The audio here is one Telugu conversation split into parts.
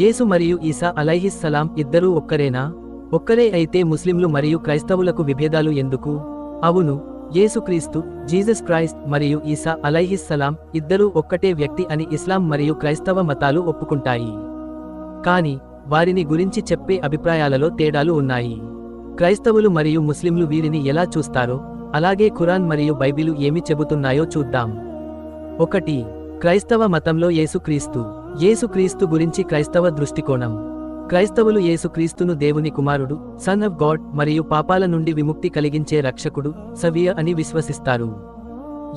యేసు మరియు ఈసా అలైహిస్సలాం ఇద్దరూ ఒక్కరేనా? ఒక్కరే అయితే ముస్లింలు మరియు క్రైస్తవులకు విభేదాలు ఎందుకు? అవును యేసుక్రీస్తు జీసస్ క్రైస్ట్ మరియు ఈసా అలైహిస్సలాం ఇద్దరూ ఒక్కటే వ్యక్తి అని ఇస్లాం మరియు క్రైస్తవ మతాలు ఒప్పుకుంటాయి. కానీ వారిని గురించి చెప్పే అభిప్రాయాలలో తేడాలు ఉన్నాయి. క్రైస్తవులు మరియు ముస్లింలు వీరిని ఎలా చూస్తారో అలాగే ఖురాన్ మరియు బైబిలు ఏమి చెబుతున్నాయో చూద్దాం. ఒకటి క్రైస్తవ మతంలో యేసుక్రీస్తు యేసుక్రీస్తు గురించి క్రైస్తవ దృష్టికోణం. క్రైస్తవులు యేసుక్రీస్తును దేవుని కుమారుడు సన్ ఆఫ్ గాడ్ మరియు పాపాల నుండి విముక్తి కలిగించే రక్షకుడు సవియ అని విశ్వసిస్తారు.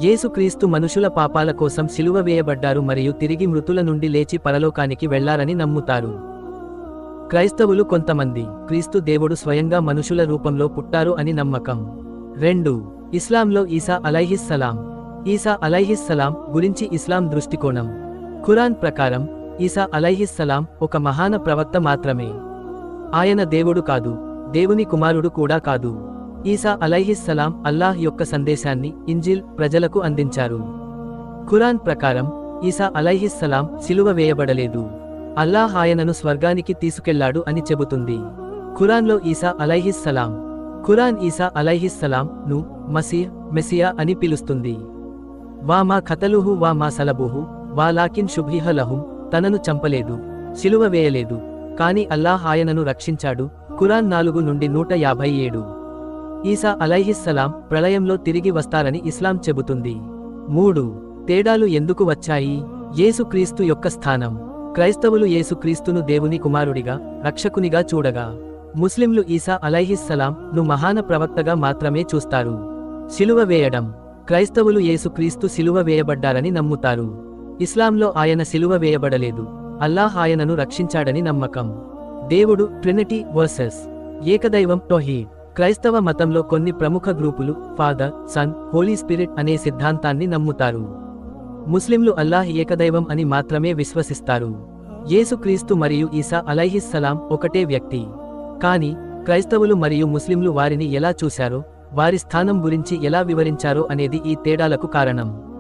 యేసుక్రీస్తు మనుషుల పాపాల కోసం సిలువ వేయబడ్డారు మరియు తిరిగి మృతుల నుండి లేచి పరలోకానికి వెళ్ళారని నమ్ముతారు. క్రైస్తవులు కొంతమంది క్రీస్తు దేవుడు స్వయంగా మనుషుల రూపంలో పుట్టారు అని నమ్మకం. రెండు ఇస్లాంలో ఈసా అలైహిస్సలాం. ఈసా అలైహిస్సలాం గురించి ఇస్లాం దృష్టికోణం. ఖురాన్ ప్రకారం ఈసా అలైహిస్సలాం ఒక మహాన ప్రవక్త మాత్రమే. ఆయన దేవుడు కాదు దేవుని కుమారుడు కూడా కాదు. ఈసా అలైహిస్సలాం అల్లాహ్ యొక్క సందేశాన్ని ఇంజిల్ ప్రజలకు అందించారు. ఖురాన్ ప్రకారం ఈసా అలైహిస్సలాం సిలువ వేయబడలేదు. అల్లాహ్ ఆయనను స్వర్గానికి తీసుకెళ్ళాడు అని చెబుతుంది. ఖురాన్లో ఈసా అలైహిస్సలాం ఖురాన్ ఈసా అలైహిస్సలాం ను మసీహ్ మెసియా అని పిలుస్తుంది. వా మా ఖతలుహు వా మా సలబుహు వా లాకిన్ లహుం తనను చంపలేదు సిలువ వేయలేదు కాని అల్లాహ్ ఆయనను రక్షించాడు. ఖురాన్ నాలుగు నుండి నూట యాభై ఏడు. ఈసా అలైహిస్సలాం ప్రళయంలో తిరిగి వస్తారని ఇస్లాం చెబుతుంది. మూడు. తేడాలు ఎందుకు వచ్చాయి? యేసుక్రీస్తు యొక్క స్థానం. క్రైస్తవులు యేసుక్రీస్తును దేవుని కుమారుడిగా రక్షకునిగా చూడగా. ముస్లింలు ఈసా అలైహిస్సలాం ను మహాన ప్రవక్తగా మాత్రమే చూస్తారు. సిలువ వేయడం. క్రైస్తవులు యేసుక్రీస్తు సిలువ వేయబడ్డారని నమ్ముతారు. ఇస్లాంలో ఆయన సిలువ వేయబడలేదు. అల్లాహ్ ఆయనను రక్షించాడని నమ్మకం. దేవుడు ట్రినిటీ వర్సెస్ ఏకదైవం టోహీడ్ క్రైస్తవ మతంలో కొన్ని ప్రముఖ గ్రూపులు ఫాదర్ సన్ హోలీ స్పిరిట్ అనే సిద్ధాంతాన్ని నమ్ముతారు. ముస్లింలు అల్లాహ్ ఏకదైవం అని మాత్రమే విశ్వసిస్తారు. యేసుక్రీస్తు మరియు ఈసా అలైహిస్సలాం ఒకటే వ్యక్తి. కానీ క్రైస్తవులు మరియు ముస్లింలు వారిని ఎలా చూశారో వారి స్థానం గురించి ఎలా వివరించారో అనేది ఈ తేడాలకు కారణం.